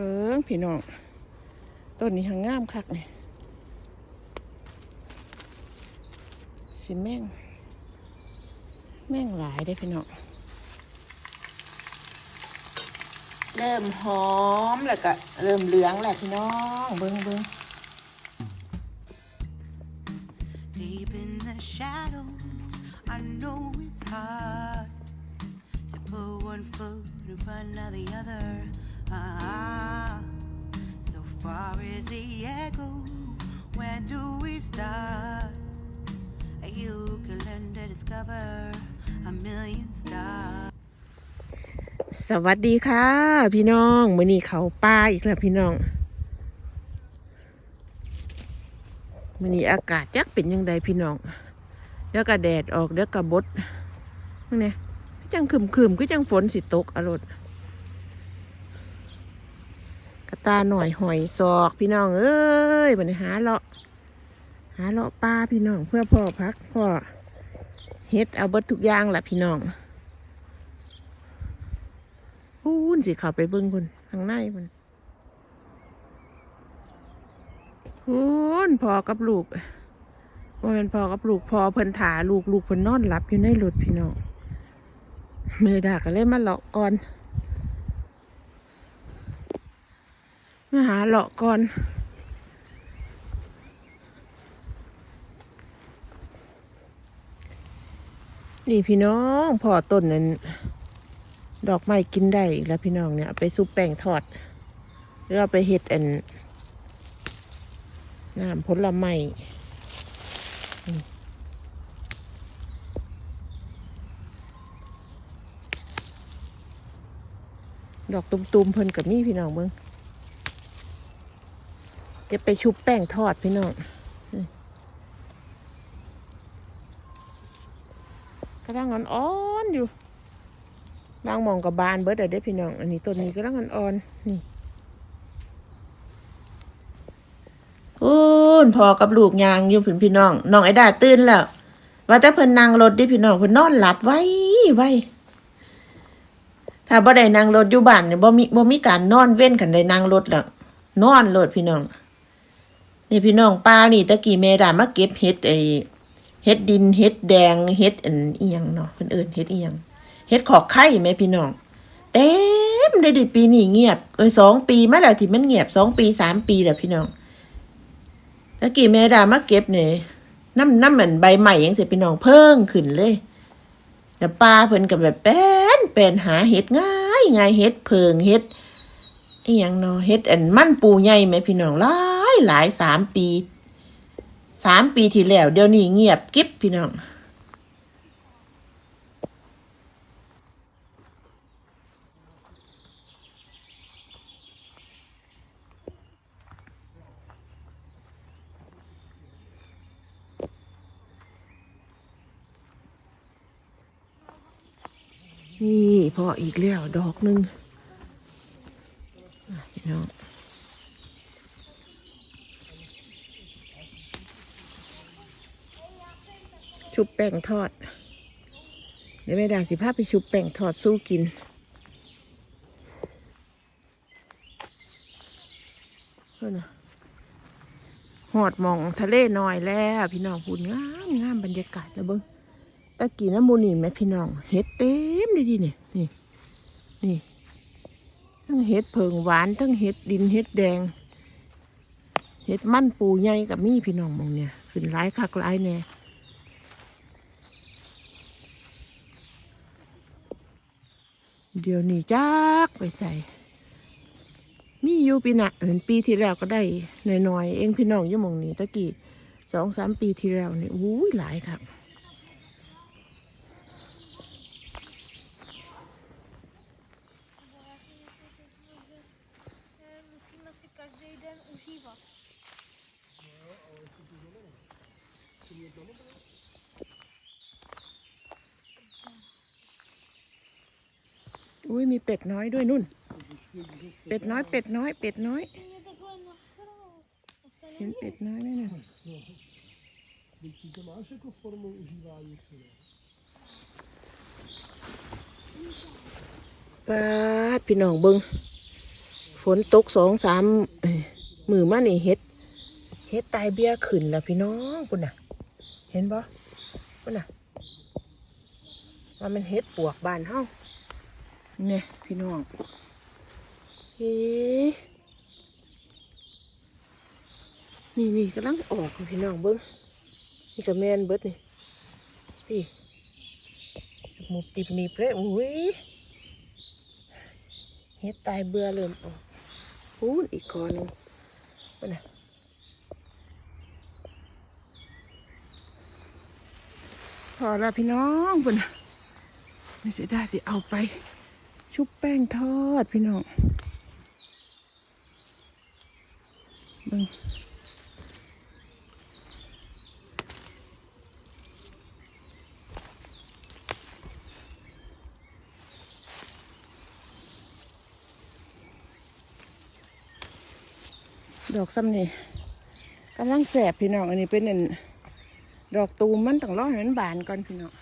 เบิ้งพี่น้องต้นนี้หางงามคักนี่สิแม่ง แม่งหลายได้อพี่น้องเริ่มหอมแล้วก็เริ่มเหลืองแหละพี่น้องเบิ้งเบิ้ง Deep in the shadows, I know it's hard to put one foot in front of the other. Ah, so far is the echo. When do we start? You can learn to discover a million stars. สวัสดีค่ะ พี่น้องมื้อนี้เขาป้าอีกแล้วพี่น้องมื้อนี้อากาศจักเป็นยังไงพี่น้องเดี๋ยวก็แดดออกเดี๋ยวก็บดนั่นไงก็จังคึมคึมก็จังฝนสิตกอรด กระตาหน่อยหอยศอกพี่น้องเอ้ยบันหาเลาะหาเลาะป้าพี่น้องเพื่อพ่อพักพ่อเฮ็ดเอาเบิดทุกอย่างแหละพี่น้องพูนสิเขาไปเบิ้งคนข้างในมันพูนพอกับลูกว่าเป็นพอกับลูกพอเพิ่นถาลูกลูกเพิ่นนอนหลับอยู่ในรถพี่น้องเมือดาก็เลยมาเลาะก่อน มาหาเลาะก่อน นี่พี่น้องพอต้นนั้น ดอกไม้กินได้อีกแล้วพี่น้องเนี่ยไปซุปแป้งทอดหรือเอาไปเห็ดอันน้ำผลไม้นี่ดอกตุ่มๆเพิ่นกับนี่พี่น้องเบิ้ง จะไปชุบแป้งทอดพี่น้องกระด้างอ่อนๆอยู่ บางมองกับบานเบิดอะเด้พี่น้อง อันนี้ต้นนี้ก็ร่างอ่อนๆ นี่โอ้นพอกับลูกยางอยู่พี่พี่น้องน้องไอ้ดาตื่นแล้ว ว่าแต่เพิ่นนั่งรถดิพี่น้องเพิ่นนอนหลับไว้ไว้ถ้าบ่ได้นั่งรถอยู่บ้านเนี่ยบ่มีบ่มีการนอนเว้นกันได้นั่งรถหรอกนอนรถพี่น้อง นี่พี่น้องป้านี่ตะกี้แม่ดามาเก็บเห็ดไอ้เห็ดดินเห็ดแดงเห็ดอันเอียงเนาะเพิ่นเอิ้นเห็ดเอียงเฮ็ดขอกไข่ไหมพี่น้องเต็มเลยดิปีนี้เงียบเออสองปีมาแล้วที่มันเงียบสองปีสามปีแล้วพี่น้องตะกี้แม่ดามาเก็บเนี่ยน้ำน้ำเหมือนใบใหม่ยังเสียพี่น้องเพิ่งขึ้นเลยแล้วปลาเพิ่นกับแบบเป็นเป็นหาเห็ดง่ายง่ายเห็ดเพิงเห็ดอีหยังเนาะเห็ดอันมันปูใหญ่ไหมพี่น้องลาย หลายสามปีสามปีที่แล้วเดี๋ยวนี้เงียบกิ๊บพี่น้องนี่พออีกแล้วดอกหนึ่งพี่น้อง ชุบแป้งทอด เดี๋ยวแม่ดาสิพาไปชุบแป้งทอดสู้กิน เพื่อนหอดมองทะเลน้อยแล้วพี่น้องพูดงามงามบรรยากาศแล้วเบิ้งตะกี้น้ำมูนี่แม่พี่น้อง เห็ดเต็มเลยดิเนี่ยนี่นี่ทั้งเห็ดเพิงหวานทั้งเห็ดดินเห็ดแดงเห็ดมันปูใหญ่กับมี่พี่น้องมองเนี่ยขึ้นหลายคักหลายแน่ เดี๋ยวนี้จักไปใส่ มีอยู่ปีหนะเห็นปีที่แล้วก็ได้น้อยๆเองพี่น้องอยู่มองนี้ตะกี้สองสามปีที่แล้วนี่อู้ยหลายครับ อุ้ยมีเป็ดน้อยด้วยนุ่น เป็ดน้อย เป็ดน้อย เป็ดน้อย เห็นเป็ดน้อยไหมน่ะ Teď ty to máš jako formu užívání si, ne? ปาดพี่น้องเบิงฝนตกสองสามมือมานี่เฮ็ด เฮ็ดตายเบี้ยขึ้นแล้วพี่น้องคุณน่ะ เห็นบ่คุณน่ะว่ามันเฮ็ดปวกบานเฮ้า เนี่ยพี่น้องเฮ้นี่นี่กำลังออกอยู่พี่น้องเบิ้งนี่ก็แมนเบิดนี่พี่มุบติบนีบเลยอุ้ยเฮ็ดตายเบื่อเริ่มออกพูนอีกคอหนึงพุ่นน่ะพอแล้วพี่น้องพุ่นน่ะไม่เสียดายสิเอาไป ชุบแป้งทอดพี่น้องเบิ่งดอกซ้ำนี่กำลังแสบพี่น้องอันนี้เป็นอันดอกตูมมันต้องรอให้มันบานก่อนพี่น้อง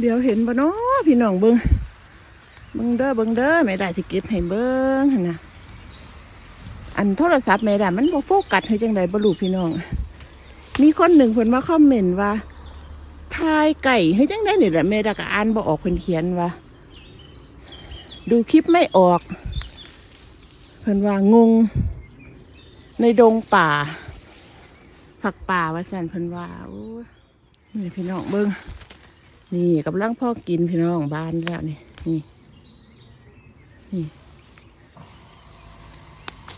เดี๋ยวเห็นบ่เนาะพี่น้องเบิง เบิงเด้อเบิงเด้อแม่ได้สิเก็บให้เบิงนะอันโทรศัพท์แม่ได้มันบ่โฟกัสให้จังไดบ่รู้พี่น้อง มีคนหนึ่งเพิ่นมาคอมเมนต์ว่าทายไก่ให้จังไดนี่แหละแม่ได้ก็อ่านบ่ออกเพิ่นเขียนว่า ดูคลิปไม่ออก เพิ่นว่างง ในดงป่า ผักป่าว่าซั่นเพิ่นว่าโอ้นี่พี่น้องเบิงนี่กำลังพ่อกินพี่น้องบ้านแล้วนี่นี่ นี่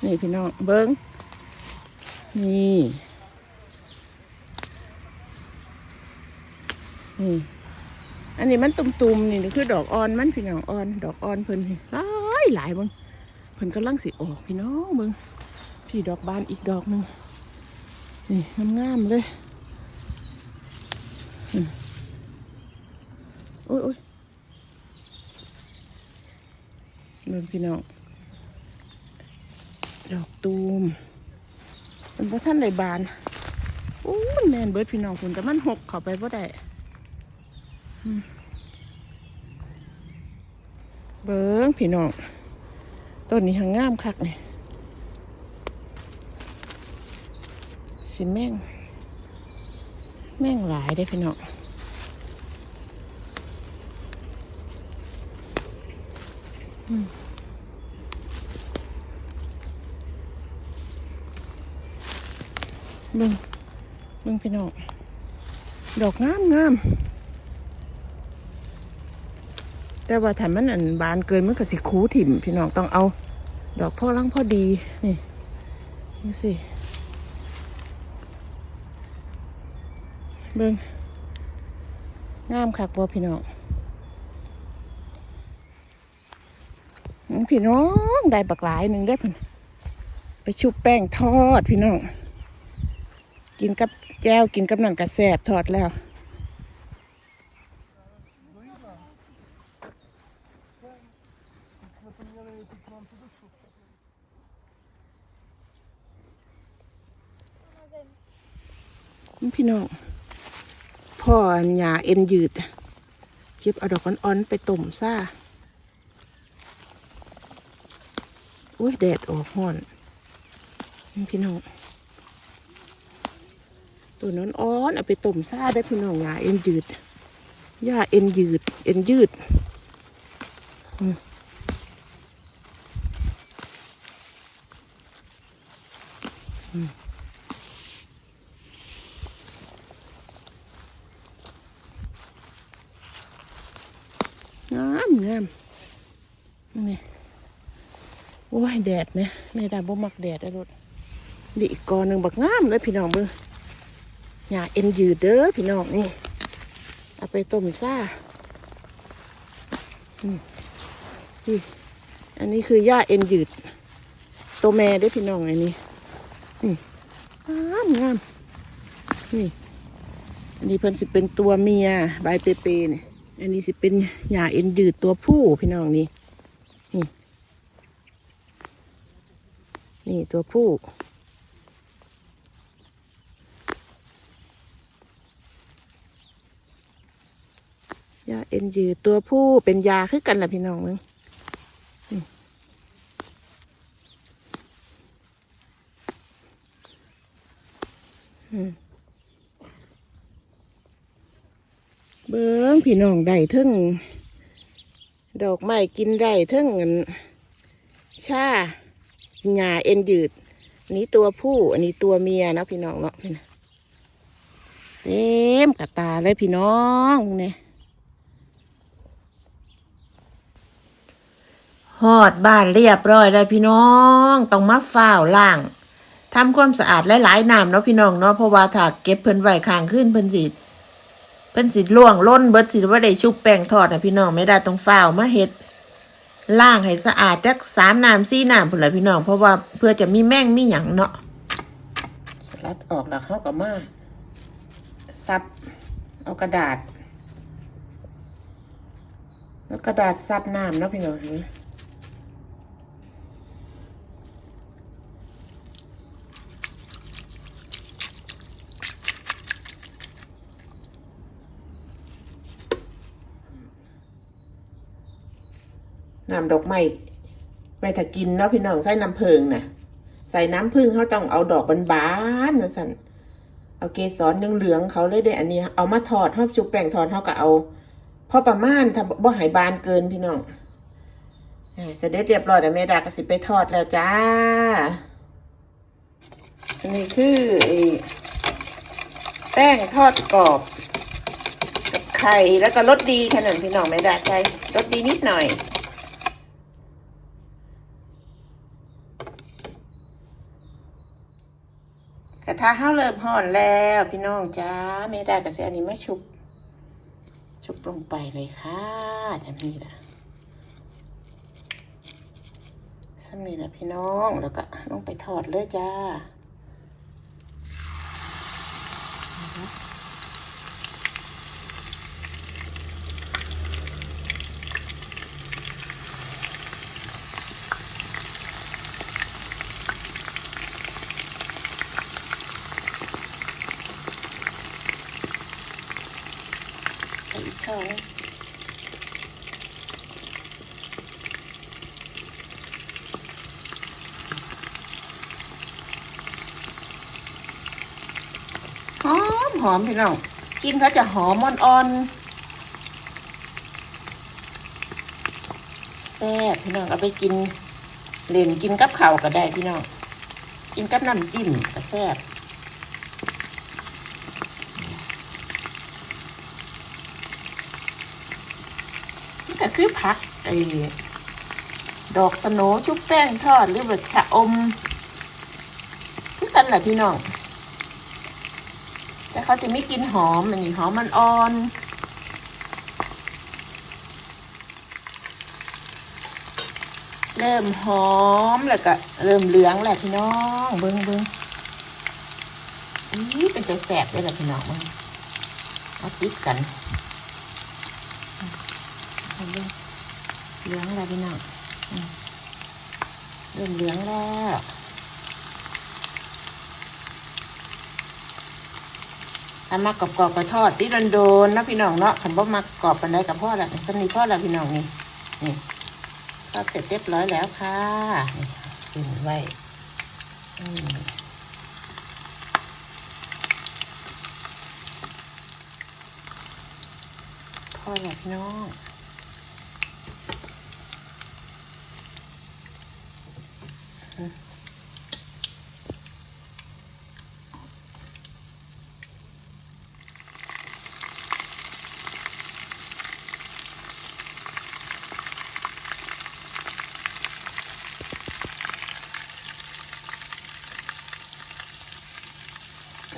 นี่พี่น้องเบิ้งนี่ นี่ อันนี้มันตุ่มๆนี่คือดอกอ่อนมันพี่น้องอ่อน ดอกอ่อนเพิ่นนี่หลายหลายเบิ้งเพิ่นกำลังสิออกพี่น้องเบิ้งพี่ดอกบานอีกดอกหนึ่งนี่งามๆเลย โอ้ยโอ้ย เบิ่งพี่น้องดอกตูมมันบ่ท่านได้บานโอ้มันแมนเบิร์ดพี่น้องคุณแต่มันหกเข้าไปบ่ได้เบิ่งพี่น้องต้นนี้หางงามคักนี่สิแม่ง แม่งหลายได้พี่น้อง เบิ่งเบิ่งพี่น้องดอกงามงามแต่ว่าถ้ามันอันบานเกินมันก็สิคูถิ่มพี่น้องต้องเอา ดอกพ่อลังพ่อดีนี่นี่สิเบิ่งงามคักบ่พี่น้องพี่น้องได้บักหลายหนึ่งได้พ่นไปชุบแป้งทอดพี่น้อง กินกับแจ้วกินกับนั่นกระแสบทอดแล้วพี่น้องพ่อหยาเอ็นยืดเก็บเอาดอกอ่อนๆไปต้มซ่าโอ้ยแดดออกห้อน พี่น้อง ตัวนั้นอ่อนเอาไปต้มซาได้พี่น้องหยาเอ็นยืดหญ้าเอ็นยืด เอ็นยืดงามงามนี่โอ้ย แดดไหมไม่ได้บ่มักแดดได้รถดีอีกกอหนึ่งบักงามเลยพี่น้องเบิ่ง หญ้าเอ็นยืดเด้อพี่น้องนี่ เอาไปต้มซ่าอืมนี่อันนี้คือหญ้าเอ็นยืด ตัวแม่ได้พี่น้องอันนี้ นี่งามงามนี่ อันนี้เพิ่นสิเป็นตัวเมียใบเปเปเนี่ยอันนี้สิเป็นหญ้าเอ็นยืดตัวผู้พี่น้องนี่ นี่ นี่ตัวผู้ ยาเอ็นยืตัวผู้เป็นยาคือกันแหละพี่น้องมึงเบิ้งพี่น้องได้ทึ่งดอกไม้กินได้ทึ่งชาหญ้าเอ็นยืดนี้ตัวผู้ อันนี้ตัวเมียนะพี่น้องเนาะพี่น้องเต็มกระตาเลยพี่น้องเนี่ย หอดบ้านเรียบร้อยแล้วพี่น้องต้องมาฝ้าวล่างทำความสะอาดหลายๆน้ำเนาะพี่น้องเนาะเพราะว่าถ้าเก็บเพิ่นไว้ค้างขึ้นเพิ่นสิเพิ่นสิล่วงล้นเบิดสิว่าได้ชุบแป้งทอดนะพี่น้องไม่ได้ต้องฝ้าวมาเฮ็ดล่างให้สะอาดจักสามน้ำสี่น้ำพุ่นละพี่น้องเพราะว่าเพื่อจะมีแมงมีหยังเนาะสลัดออกแล้วเขาก็มาซับเอากระดาษ แล้วกระดาษซับน้ำเนาะพี่น้องเห็นไหม น้ำดอกไม้ไว้ถ้ากินเนาะพี่น้องใส่น้ำผึ้งน่ะใส่น้ำผึ้งเขาต้องเอาดอกบานๆมาสั่นเอาเกสรเหลืองๆเขาเลยได้อันนี้ เอามาทอดทอดชุบแป้งทอดเขาก็เอาพอประมาณถ้าบ่หายบานเกินพี่น้องอ่าเสร็จเรียบร้อยแล้วแม่ดาก็สิไปทอดแล้วจ้า อันนี้คือแป้งทอดกรอบ กับไข่แล้วก็รสดีขนาดพี่น้องแม่ดาใส่รสดีนิดหน่อยะทะข้าวเริ่มห่อนแล้วพี่น้องจ้าไม่ได้ก็เสียอันนี้มาชุบ ชุบลงไปเลยค่ะทำนี่ละสำนีละพี่น้องแล้วก็ลงไปทอดเลยจ้า ใส่อีกช้อนหอมหอมพี่น้อง กินเขาจะหอมอ่อนๆแซ่บพี่น้อง เอาไปกินเล่นกินกับข้าวก็ได้พี่น้อง กินกับน้ำจิ้มก็แซ่บ คือผักไอ้ดอกสโนชุบแป้งทอดหรือแบบชะอม คือกันแหละพี่น้อง แต่เขาจะไม่กินหอมมันนี่หอมมันอ่อนเริ่มหอมแล้วก็เริ่มเหลืองแหละพี่น้องเบิ้งเบิ้งนี่เป็นตัวแสบเลยแหละพี่น้องเบิ้งเอาติดกัน เห็นไหม เหลืองแล้วพี่น้องเริ่มเหลืองแล้วถ้ามากรอบๆก็ทอดที่โดนๆนะพี่น้องเนาะขันบ่มากรอบปันไดกับพ่อแล้วสนิทพ่อแล้วพี่น้องนี่นี่ทอดเสร็จเรียบร้อยแล้วค่ะกินไว้อืมพ่อแล้วพี่น้อง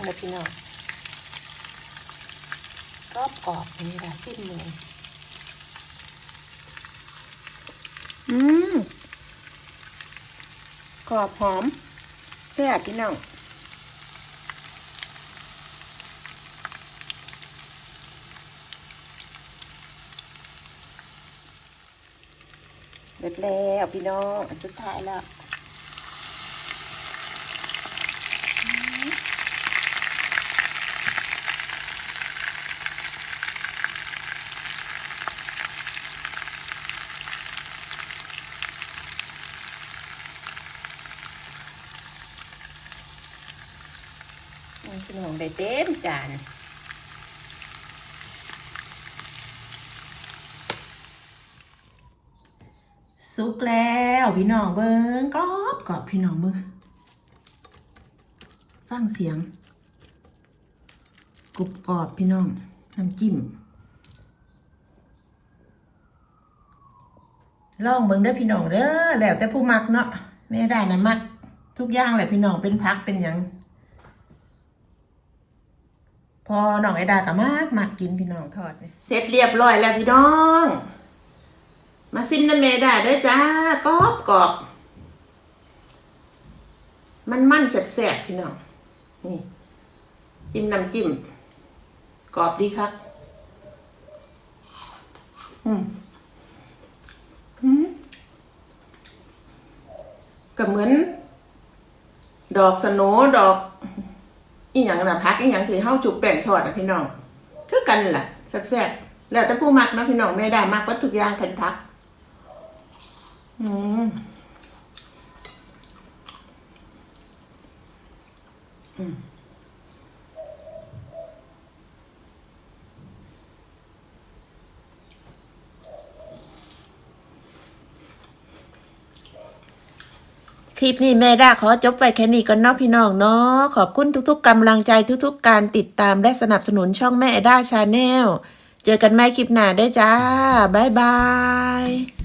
หละพี่น้องกรอบกรอบนี่แหละสิ้นมืออืมกรอบหอมแซ่บพี่น้องเสร็จแล้วพี่น้องสุดท้ายแล้ว น พี่น้องได้เต็ม จานสุกแล้วพี่น้องเบิ้งกรอบกรอบพี่น้องเบิ้งฟังเสียงกรุบกรอบพี่น้องน้ำจิ้มลองเบิ่งเด้อพี่น้องเด้อแล้วแต่ผู้มักเนาะแม่ได้นะมักทุกอย่างแหละพี่น้องเป็นพักเป็นหยัง พอน้องไอดากับมากมากกินพี่น้องทอดเนี่ยเสร็จเรียบร้อยแล้วพี่น้อง มาซิมน้ำเมดาด้อจ้ากรอบกรอบมันมันแสบๆพี่น้องนี่จิ้มน้ำจิ้มกรอบดีครับ อืมอืมก็เหมือน ดอกสโนดอก อีหยังน่ะพักอีหยังที่เฮาจุกแป้งทอดอะพี่น้องคือกันล่ะแซ่บๆแล้วแต่ผู้มักนะพี่น้องไม่ได้มักวัตทุกอย่างเป็นพัก อืมอืม คลิปนี้แม่ดาขอจบไว้แค่นี้ก่อนเนาะพี่น้องเนาะขอบคุณทุกๆกำลังใจทุกๆ การติดตามและสนับสนุนช่องแม่ด้าชาแนลเจอกันใหม่คลิปหน้าได้จ้า บ๊ายบาย